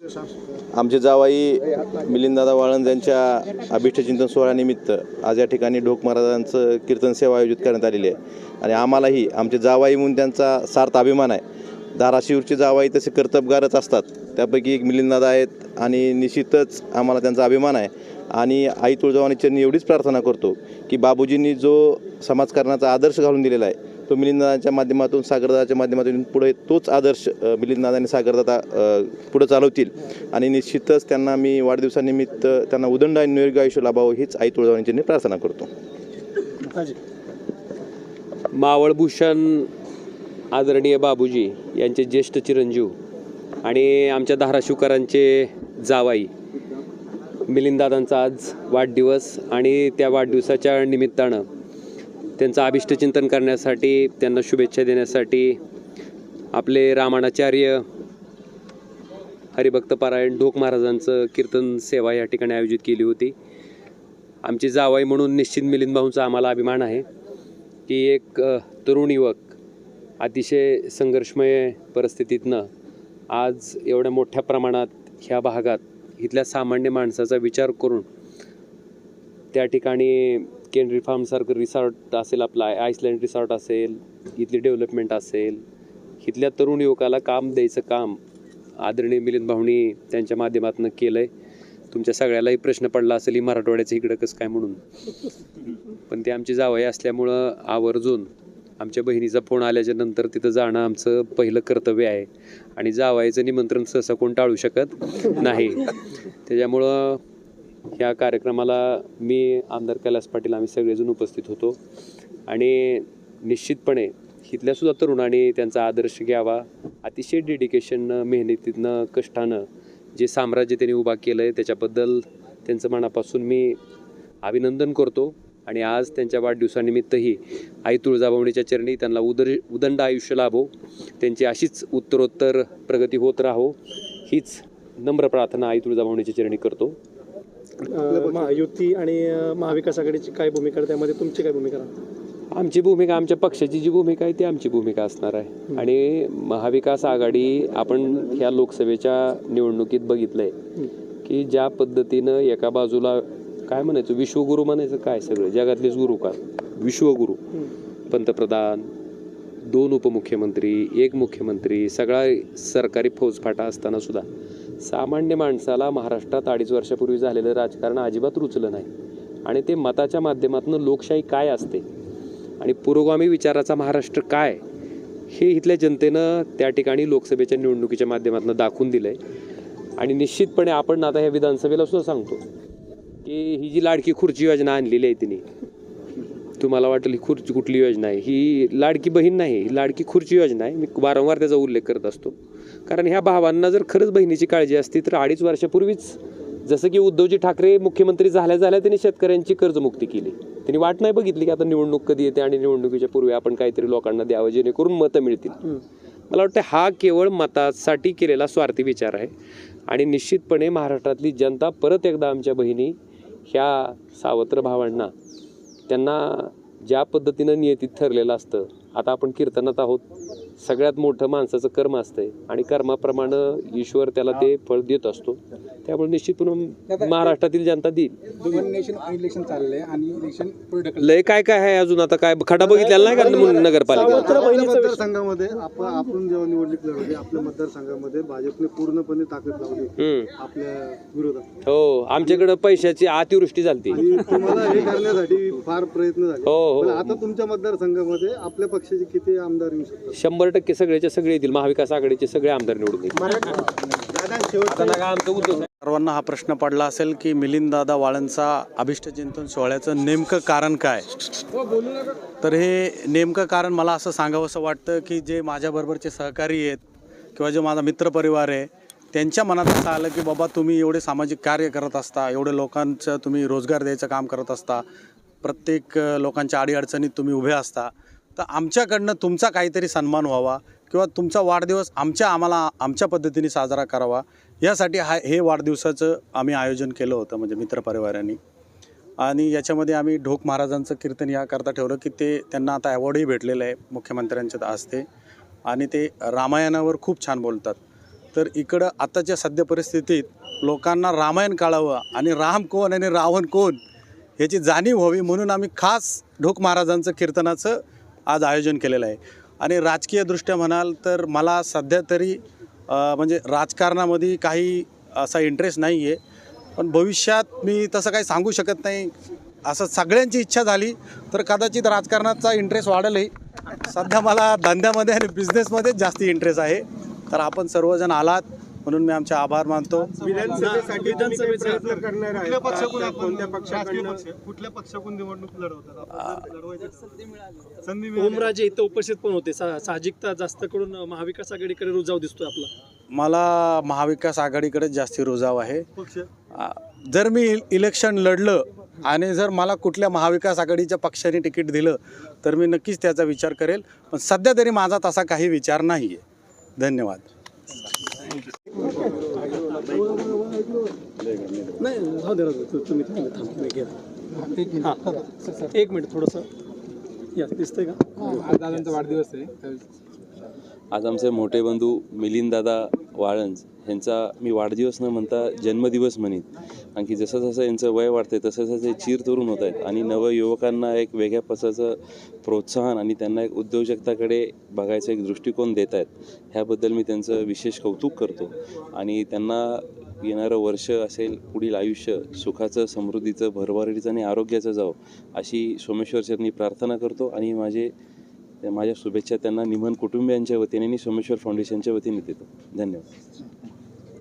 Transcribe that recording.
आमचे जावाई मिलिंददादा वाळंद यांच्या अभिष्टचिंतन सोहळ्यानिमित्त आज या ठिकाणी ढोक महाराजांचं कीर्तन सेवा आयोजित करण्यात आलेली आहे. आणि आम्हालाही आमचे जावाई म्हणून त्यांचा सार्थ अभिमान आहे. धाराशिवचे जावाई तसे कर्तबगारच असतात. त्यापैकी एक मिलिंददादा आहेत आणि निश्चितच आम्हाला त्यांचा अभिमान आहे. आणि आई तुळजावानी चरणी एवढीच प्रार्थना करतो की बाबूजींनी जो समाजकारणाचा आदर्श घालून दिलेला आहे तो मिलिंददादाच्या माध्यमातून सागरदादाच्या माध्यमातून पुढे तोच आदर्श अ, मिलिंददादा आणि सागरदादा पुढे चालवतील. आणि निश्चितच त्यांना मी वाढदिवसानिमित्त त्यांना उदंड आणि निरोगी आयुष्य लाभावं हीच आई तुळजावानीची प्रार्थना करतो. मावळभूषण आदरणीय बाबूजी यांचे ज्येष्ठ चिरंजीव आणि आमच्या धाराशिवकरांचे जावाई. मिलिंददादांचा आज वाढदिवस आणि त्या वाढदिवसाच्या निमित्तानं त्यांचं अभिष्टचिंतन करण्यासाठी त्यांना शुभेच्छा देण्यासाठी आपले रामाणाचार्य हरिभक्तपारायण ढोक महाराजांचं कीर्तन सेवा या ठिकाणी आयोजित केली होती. आमची जावाई म्हणून निश्चित मिलिंद भाऊंचा आम्हाला अभिमान आहे की एक तरुण युवक अतिशय संघर्षमय परिस्थितीतनं आज एवढ्या मोठ्या प्रमाणात ह्या भागात इथल्या सामान्य माणसाचा विचार करून त्या ठिकाणी केनरी फार्मसारखं रिसॉर्ट असेल आपला आयसलँड रिसॉर्ट असेल इथली डेव्हलपमेंट असेल इथल्या तरुण युवकाला काम द्यायचं काम आदरणीय मिलिंद भाऊनी त्यांच्या माध्यमातून केलं आहे तुमच्या सगळ्यालाही प्रश्न पडला असेल ही मराठवाड्याचं इकडं कसं काय म्हणून? पण ते आमची जावई असल्यामुळं आवर्जून आमच्या बहिणीचा फोन आल्याच्यानंतर तिथं जाणं आमचं पहिलं कर्तव्य आहे. आणि जावायचं निमंत्रण सहसा कोण टाळू शकत नाही. त्याच्यामुळं ह्या कार्यक्रमाला मी आमदार कैलास पाटील आम्ही सगळेजण उपस्थित होतो. आणि निश्चितपणे इथल्यासुद्धा तरुणाने तरुणांनी त्यांचा आदर्श घ्यावा. अतिशय डेडिकेशननं मेहनतीनं कष्टानं जे साम्राज्य त्यांनी उभा केलं आहे त्याच्याबद्दल त्यांचं मनापासून मी अभिनंदन करतो. आणि आज त्यांच्या वाढदिवसानिमित्तही आई तुळजाभवनीच्या चरणी त्यांना उदर उदंड आयुष्य लाभो. त्यांची अशीच उत्तरोत्तर प्रगती होत राहो. हीच नम्र प्रार्थना आई तुळजाभवनीच्या चरणी करतो. महायुती आणि महाविकास आघाडीची काय भूमिका त्यामध्ये तुमची काय भूमिका आमची भूमिका आमच्या पक्षाची जी भूमिका आहे ती आमची भूमिका असणार आहे. आणि महाविकास आघाडी आपण ह्या लोकसभेच्या निवडणुकीत बघितलं आहे की ज्या पद्धतीनं एका बाजूला काय म्हणायचं विश्वगुरू म्हणायचं काय सगळं? जगातलेच गुरु का? विश्वगुरू. पंतप्रधान दोन उपमुख्यमंत्री एक मुख्यमंत्री सगळा सरकारी फौजफाटा असताना सुद्धा सामान्य माणसाला महाराष्ट्रात अडीच वर्षापूर्वी झालेलं राजकारण अजिबात रुचलं नाही. आणि ते मताच्या माध्यमातून लोकशाही काय असते? आणि पुरोगामी विचाराचा महाराष्ट्र काय? हे इथल्या जनतेनं त्या ठिकाणी लोकसभेच्या निवडणुकीच्या माध्यमातून दाखवून दिलं आहे आणि निश्चितपणे आपण आता ह्या विधानसभेला सुद्धा सांगतो की ही जी लाडकी खुर्ची योजना आणलेली आहे तिने तुम्हाला वाटेल ही खुर्ची कुठली योजना आहे? ही लाडकी बहीण नाही ही लाडकी खुर्ची योजना आहे. मी वारंवार त्याचा उल्लेख करत असतो. कारण ह्या भावांना जर खरंच बहिणीची काळजी असती तर अडीच वर्षापूर्वीच जसं की उद्धवजी ठाकरे मुख्यमंत्री झाल्या झाल्या त्यांनी शेतकऱ्यांची कर्जमुक्ती केली. त्यांनी वाट नाही बघितली की आता निवडणूक कधी येते आणि निवडणुकीच्या पूर्वी आपण काहीतरी लोकांना द्यावं जेणेकरून मतं मिळतील. मला वाटतं हा केवळ मतासाठी केलेला स्वार्थी विचार आहे. आणि निश्चितपणे महाराष्ट्रातली जनता परत एकदा आमच्या बहिणी ह्या सावत्र भावांना त्यांना ज्या पद्धतीनं नियतीत ठरलेलं असतं आता आपण कीर्तनात आहोत. सगळ्यात मोठं माणसाचं कर्म असतंय आणि कर्माप्रमाणे ईश्वर त्याला ते फळ देत असतो. त्यामुळे निश्चितपणे महाराष्ट्रातील जनता देईल. वन नेशन इलेक्शन चाललंय आणि इलेक्शन पुढे ढकललंय. लय काय काय आहे अजून आता? काय खडा बघितलेला नाही का नगरपालिका मतदारसंघामध्ये आपण आपण जेव्हा निवडणूक लढवली आपल्या मतदारसंघामध्ये भाजपने पूर्णपणे ताकद लावली आपल्या विरोधात. हो आमच्याकडं पैशाची अतिवृष्टी आणि तुम्हाला हे करण्यासाठी फार प्रयत्न झाले. हो हो. आता तुमच्या मतदारसंघामध्ये आपल्या पक्षाचे किती आमदार येऊ शकतात? शंभर टक्के सगळ्याचे सगळे येतील महाविकास आघाडीचे सगळे आमदार निवडून येतील. आमचं सर्वांना हा प्रश्न पडला असेल की मिलिंददादा वाळंचा अभिष्टचिंतन सोहळ्याचं नेमकं कारण काय? तर हे नेमकं कारण मला असं सांगावंसं वाटतं की जे माझ्याबरोबरचे सहकारी आहेत किंवा जे माझा मित्रपरिवार आहे त्यांच्या मनात असं आलं की बाबा तुम्ही एवढे सामाजिक कार्य करत असता एवढे लोकांचं तुम्ही रोजगार द्यायचं काम करत असता प्रत्येक लोकांच्या अडीअडचणीत तुम्ही उभे असता. तर आमच्याकडनं तुमचा काहीतरी सन्मान व्हावा किंवा तुमचा वाढदिवस आमच्या आम्हाला आमच्या पद्धतीने साजरा करावा यासाठी हा हे वाढदिवसाचं आम्ही आयोजन केलं होतं म्हणजे मित्रपरिवारांनी. आणि याच्यामध्ये आम्ही ढोक महाराजांचं कीर्तन याकरता ठेवलं की ते त्यांना आता अवॉर्डही भेटलेलं आहे मुख्यमंत्र्यांच्या असते आणि ते रामायणावर खूप छान बोलतात. तर इकडं आत्ताच्या सद्य परिस्थितीत लोकांना रामायण कळावं आणि राम कोण आणि रावण कोण ह्याची जाणीव व्हावी म्हणून आम्ही खास ढोक महाराजांचं कीर्तनाचं आज आयोजन केलेलं आहे. आणि राजकीयदृष्ट्या म्हणाल तर मला सध्या तरी म्हणजे राजकारणामध्ये काही असा इंटरेस्ट नाही आहे. पण भविष्यात मी तसं काही सांगू शकत नाही. असं सगळ्यांची इच्छा झाली तर कदाचित राजकारणाचा इंटरेस्ट वाढेलही. सध्या मला धंद्यामध्ये आणि बिझनेसमध्येच जास्ती इंटरेस्ट आहे. तर आपण सर्वजण आलात. म्हणून मी आमचे आभार मानतो. विधानसभेसाठी विधानसभेचा- प्रयत्न करणार आहे कुठल्या पक्षाकडून कोणत्या पक्षाकडून? कुठल्या पक्षाकडून निवडणूक लढवतात? आपण लढवायची संधी मिळाली. ओमराजे इथं उपस्थित पण होते. सा- साहजिकता जास्त करून महाविकास आघाडीकडे रुजाव दिसतोय आपला. मला महाविकास आघाडीकडेच जास्ती रुजाव आहे. जर मी इलेक्शन लढलं आणि जर मला कुठल्या महाविकास आघाडीच्या पक्षाने तिकीट दिलं तर मी नक्कीच त्याचा विचार करेल. पण सध्या तरी माझा तसा काही विचार नाही आहे धन्यवाद. नाही राहू दे राहू दे. तु- तुम्ही तुम्ही थांब मी घ्या हां एक मिनिट थोडंसं. या दिसतंय का? आज दादांचा वाढदिवस आहे. आज आमचे मोठे बंधू मिलिंददादा वाळंज यांचा मी वाढदिवस न म्हणता जन्मदिवस म्हणीन. आणखी जसं जसं यांचं वय वाढते तसं तसं ते चीर तरुण होत आहेत. आणि नवयुवकांना एक वेगळ्या पसाचं प्रोत्साहन आणि त्यांना एक उद्योजकताकडे बघायचा एक दृष्टिकोन देत आहेत. ह्याबद्दल मी त्यांचं विशेष कौतुक करतो. आणि त्यांना येणारं वर्ष असेल पुढील आयुष्य सुखाचं समृद्धीचं भरभराटीचं आणि आरोग्याचं जावं अशी सोमेश्वरचरणी प्रार्थना करतो. आणि माझे माझ्या शुभेच्छा त्यांना निमन कुटुंबियांच्या वतीने आणि सोमेश्वर फाउंडेशनच्या वतीने देतो. धन्यवाद.